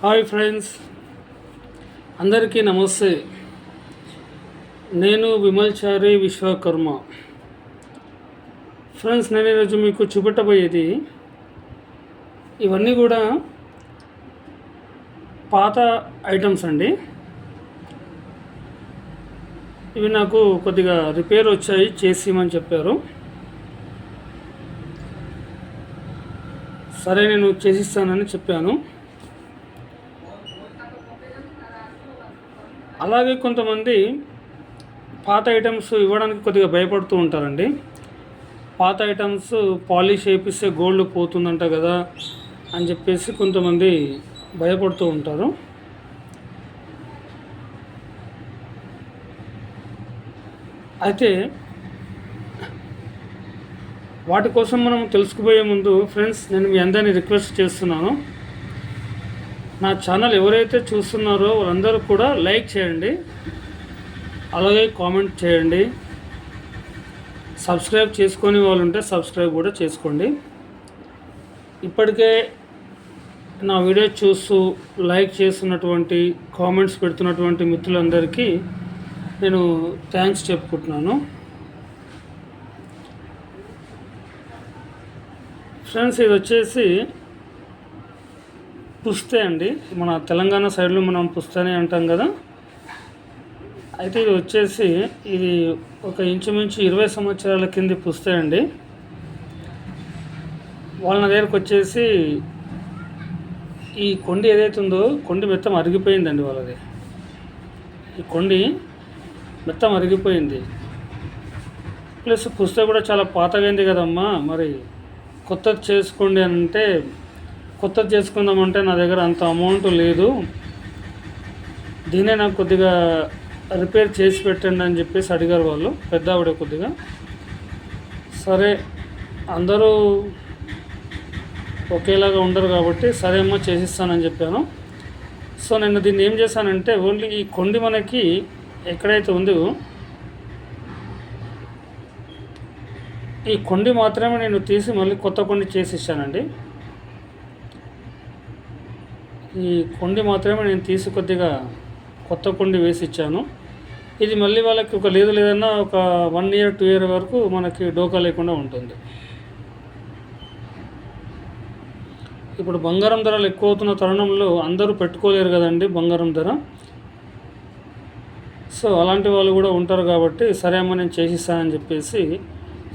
Hi friends. అందరికీ నమస్తే. నేను విమల్చారి విశ్వకర్మ. ఫ్రెండ్స్ నేను ఈరోజు మీకు చూపెట్టబోయేది ఇవన్నీ కూడా పాత ఐటమ్స్ అండి. ఇవి నాకు కొద్దిగా రిపేర్ వచ్చాయి చేసిమని చెప్పారు. సరే నేను చేసిస్తానని చెప్పాను. అలాగే కొంతమంది పాత ఐటమ్స్ ఇవ్వడానికి కొద్దిగా భయపడుతూ ఉంటారండి. పాత ఐటమ్స్ పాలిష్ వేపిస్తే గోల్డ్ పోతుందంట కదా అని చెప్పేసి కొంతమంది భయపడుతూ ఉంటారు. అయితే వాటి కోసం మనం తెలుసుకుపోయే ముందు ఫ్రెండ్స్ నేను మీ అందరినీ రిక్వెస్ట్ చేస్తున్నాను. నా ఛానల్ ఎవరైతే చూస్తున్నారో వాళ్ళందరూ కూడా లైక్ చేయండి. అలాగే కామెంట్ చేయండి. సబ్స్క్రైబ్ చేసుకొని వాళ్ళు ఉంటే సబ్స్క్రైబ్ కూడా చేసుకోండి. ఇప్పటికే నా వీడియో చూస్తూ లైక్ చేస్తున్నటువంటి కామెంట్స్ పెడుతున్నటువంటి మిత్రులందరికీ నేను థ్యాంక్స్ చెప్పుకుంటున్నాను. ఫ్రెండ్స్ ఇది వచ్చేసి పుస్తే అండి. మన తెలంగాణ సైడ్లో మనం పుస్తనే అంటాం కదా. అయితే ఇది వచ్చేసి ఇది ఒక ఇంచుమించు ఇరవై సంవత్సరాల కింది పుస్తే అండి. వాళ్ళ దగ్గరకు వచ్చేసి ఈ కొండి ఏదైతే ఉందో కొండి మొత్తం అరిగిపోయిందండి వాళ్ళది. ఈ కొండి మొత్తం అరిగిపోయింది. ప్లస్ పుస్తకం కూడా చాలా పాతగైంది కదమ్మా. మరి కొత్తది చేసుకోండి అని అంటే కొత్తది చేసుకుందామంటే నా దగ్గర అంత అమౌంట్ లేదు. దీనే నాకు కొద్దిగా రిపేర్ చేసి పెట్టండి అని చెప్పేసి అడిగారు వాళ్ళు పెద్ద ఆవిడ కొద్దిగా. సరే అందరూ ఒకేలాగా ఉండరు కాబట్టి సరే అమ్మ చేసిస్తానని చెప్పాను. సో నేను దీన్ని ఏం చేశానంటే ఓన్లీ ఈ కొండి మనకి ఎక్కడైతే ఉందో ఈ కొండి మాత్రమే నేను తీసి మళ్ళీ కొత్త కొండి చేసి ఇచ్చానండి. ఈ కొండి మాత్రమే నేను తీసి కొద్దిగా కొత్త కొండి వేసి ఇచ్చాను. ఇది మళ్ళీ వాళ్ళకి ఒక లేదు లేదన్నా ఒక వన్ ఇయర్ టూ ఇయర్ వరకు మనకి డోకా లేకుండా ఉంటుంది. ఇప్పుడు బంగారం ధరలు ఎక్కువ అవుతున్న తరుణంలో అందరూ పెట్టుకోలేరు కదండి బంగారం ధర. సో అలాంటి వాళ్ళు కూడా ఉంటారు కాబట్టి సరే అమ్మ నేను చేసిస్తానని చెప్పేసి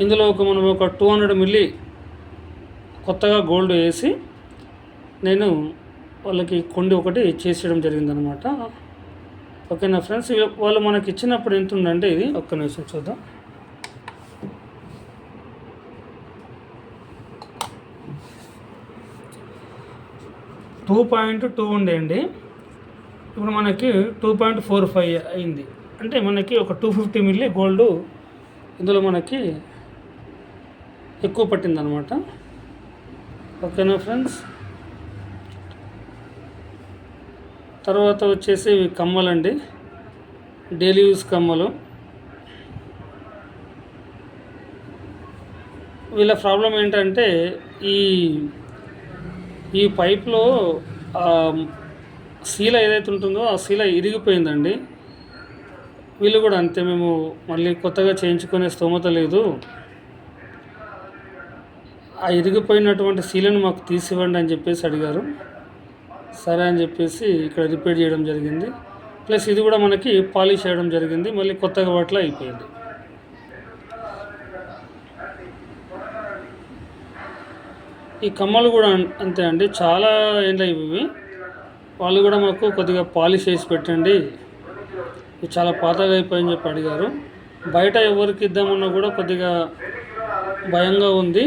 ఇందులో ఒక మనం ఒక టూ హండ్రెడ్ మిల్లీ కొత్తగా గోల్డ్ వేసి నేను వాళ్ళకి కొండి ఒకటి చేసేయడం జరిగిందనమాట ఓకేనా ఫ్రెండ్స్? వాళ్ళు మనకి ఇచ్చినప్పుడు ఎంత ఉందంటే ఇది. ఒక్క నిమిషం చూద్దాం. టూ పాయింట్ టూ ఉండేయండి ఇప్పుడు మనకి టూ పాయింట్ ఫోర్ ఫైవ్ అయింది. అంటే మనకి ఒక టూ ఫిఫ్టీ మిల్లీ గోల్డ్ ఇందులో మనకి ఎక్కువ పట్టిందనమాట ఓకేనా ఫ్రెండ్స్? తర్వాత వచ్చేసి ఇవి కమ్మలండి. డైలీ యూస్ కమ్మలు. వీళ్ళ ప్రాబ్లం ఏంటంటే ఈ ఈ పైప్లో శీల ఏదైతే ఉంటుందో ఆ శీల ఇరిగిపోయిందండి. వీళ్ళు కూడా అంతే మేము మళ్ళీ కొత్తగా చేయించుకునే స్తోమత లేదు. ఆ ఇరిగిపోయినటువంటి శీలను మాకు తీసివ్వండి అని చెప్పేసి అడిగారు. సరే అని చెప్పేసి ఇక్కడ రిపేర్ చేయడం జరిగింది. ప్లస్ ఇది కూడా మనకి పాలిష్ చేయడం జరిగింది. మళ్ళీ కొత్తగా వాటిలో అయిపోయింది. ఈ కమ్మలు కూడా అంతే అండి. చాలా ఏంటి ఇవి వాళ్ళు కూడా మాకు కొద్దిగా పాలిష్ చేసి పెట్టండి. ఇవి చాలా పాతగా అయిపోయింది చెప్పి అడిగారు. బయట ఎవరికి ఇద్దామన్నా కూడా కొద్దిగా భయంగా ఉంది.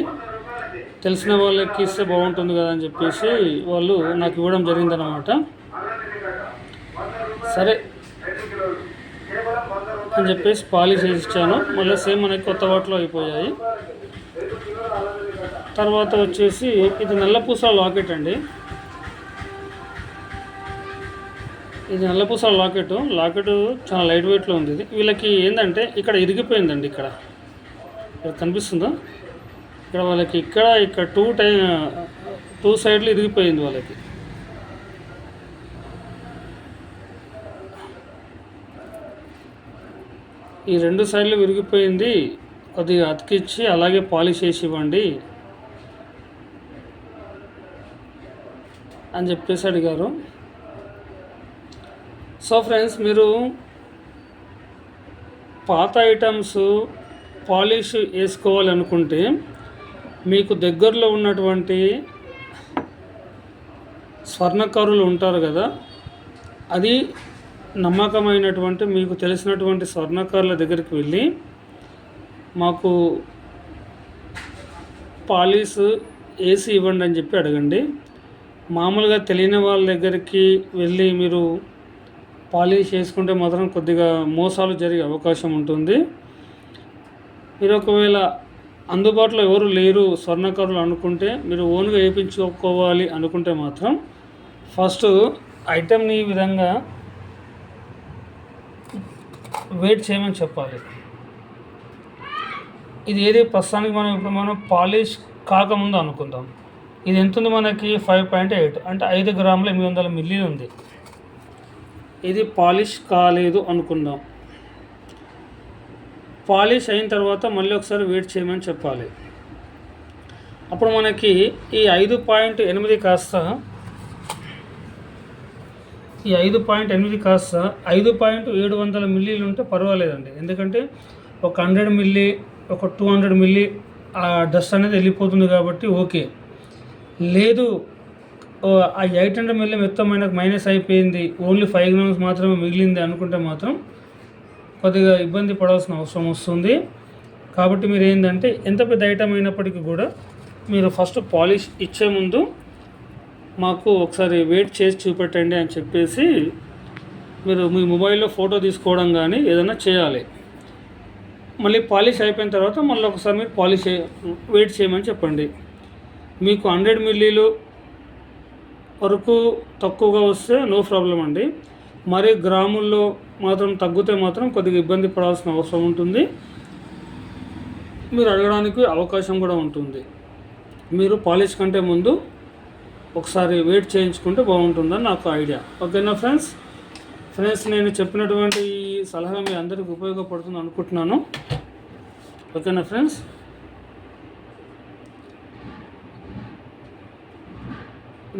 తెలిసిన వాళ్ళకి ఇస్తే బాగుంటుంది కదా అని చెప్పేసి వాళ్ళు నాకు ఇవ్వడం జరిగిందనమాట సరే అని చెప్పేసి పాలిష్ ఇచ్చాను మళ్ళీ సేమ్ మనకి కొత్త వాటిలో అయిపోయాయి. తర్వాత వచ్చేసి ఇది నల్లపూస లాకెట్ అండి. ఇది నల్లపూస లాకెట్. లాకెట్ చాలా లైట్ వెయిట్లో ఉంది. ఇది వీళ్ళకి ఏంటంటే ఇక్కడ ఇరిగిపోయిందండి ఇక్కడ. ఇక్కడ కనిపిస్తుందా? ఇక్కడ వాళ్ళకి ఇక్కడ ఇక్కడ టూ టైం టూ సైడ్లు ఇరిగిపోయింది వాళ్ళకి. ఈ రెండు సైడ్లు విరిగిపోయింది కొద్దిగా అతికిచ్చి అలాగే పాలిష్ చేసి ఇవ్వండి అని చెప్పేసి అడిగారు. సో ఫ్రెండ్స్ మీరు పాత ఐటమ్స్ పాలిష్ వేసుకోవాలనుకుంటే మీకు దగ్గరలో ఉన్నటువంటి స్వర్ణకారులు ఉంటారు కదా అది నమ్మకమైనటువంటి మీకు తెలిసినటువంటి స్వర్ణకారుల దగ్గరికి వెళ్ళి మాకు పాలిష్ ఏసీ ఇవ్వండి అని చెప్పి అడగండి. మామూలుగా తెలియని వాళ్ళ దగ్గరికి వెళ్ళి మీరు పాలిష్ చేసుకుంటే మాత్రం కొద్దిగా మోసాలు జరిగే అవకాశం ఉంటుంది. మీరు ఒకవేళ అందుబాటులో ఎవరు లేరు స్వర్ణకారులు అనుకుంటే మీరు ఓన్గా వేయించుకోవాలి అనుకుంటే మాత్రం ఫస్ట్ ఐటెంని ఈ విధంగా వెయిట్ చేయమని చెప్పాలి. ఇది ఏది? ప్రస్తుతానికి మనం ఇప్పుడు మనం పాలిష్ కాకముందు అనుకుందాం. ఇది ఎంత ఉంది మనకి? Five point eight. అంటే ఐదు గ్రాముల ఎనిమిది వందల మిల్లీ ఉంది. ఇది పాలిష్ కాలేదు అనుకుందాం. పాలిష్ అయిన తర్వాత మళ్ళీ ఒకసారి వెయిట్ చేయమని చెప్పాలి. అప్పుడు మనకి ఈ ఐదు పాయింట్ ఎనిమిది కాస్త ఈ ఐదు పాయింట్ ఎనిమిది కాస్త ఐదు పాయింట్ ఏడు వందల మిల్లీలు ఉంటే పర్వాలేదండి. ఎందుకంటే ఒక హండ్రెడ్ మిల్లీ ఒక టూ హండ్రెడ్ మిల్లీ ఆ డస్ట్ అనేది వెళ్ళిపోతుంది కాబట్టి ఓకే. లేదు ఆ ఎయిట్ హండ్రెడ్ మిల్లీ మొత్తం మనకు మైనస్ అయిపోయింది. ఓన్లీ ఫైవ్ గ్రామ్స్ మాత్రమే మిగిలింది అనుకుంటే మాత్రం కొద్దిగా ఇబ్బంది పడాల్సిన అవసరం వస్తుంది. కాబట్టి మీరు ఏంటంటే ఎంత పెద్ద ఐటమ్ అయినప్పటికీ కూడా మీరు ఫస్ట్ పాలిష్ ఇచ్చే ముందు మాకు ఒకసారి వెయిట్ చేసి చూపెట్టండి అని చెప్పేసి మీరు మీ మొబైల్లో ఫోటో తీసుకోవడం కానీ ఏదైనా చేయాలి. మళ్ళీ పాలిష్ అయిపోయిన తర్వాత మళ్ళీ ఒకసారి మీరు పాలిష్ వెయిట్ చేయమని చెప్పండి. మీకు హండ్రెడ్ మిల్లీలు వరకు తక్కువగా వస్తే నో ప్రాబ్లం అండి. మరి గ్రాముల్లో మాత్రం తగ్గితే మాత్రం కొద్దిగా ఇబ్బంది పడాల్సిన అవసరం ఉంటుంది. మీరు అడగడానికి అవకాశం కూడా ఉంటుంది. మీరు పాలిష్ కంటే ముందు ఒకసారి వెయిట్ చేయించుకుంటే బాగుంటుందని నాకు ఐడియా. ఓకేనా ఫ్రెండ్స్? ఫ్రెండ్స్ నేను చెప్పినటువంటి ఈ సలహా మీ అందరికి ఉపయోగపడుతుంది అనుకుంటున్నాను. ఓకేనా ఫ్రెండ్స్?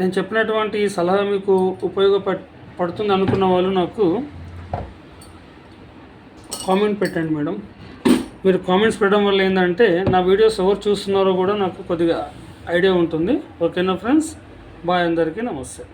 నేను చెప్పినటువంటి ఈ సలహా మీకు ఉపయోగపడి పడుతుంది అనుకున్న వాళ్ళు నాకు కామెంట్ పెట్టండి మేడం. మీరు కామెంట్స్ పెట్టడం వల్ల ఏంటంటే నా వీడియోస్ ఎవరు చూస్తున్నారో కూడా నాకు కొద్దిగా ఐడియా ఉంటుంది. ఓకేనా ఫ్రెండ్స్ బాయ్ అందరికీ నమస్తే.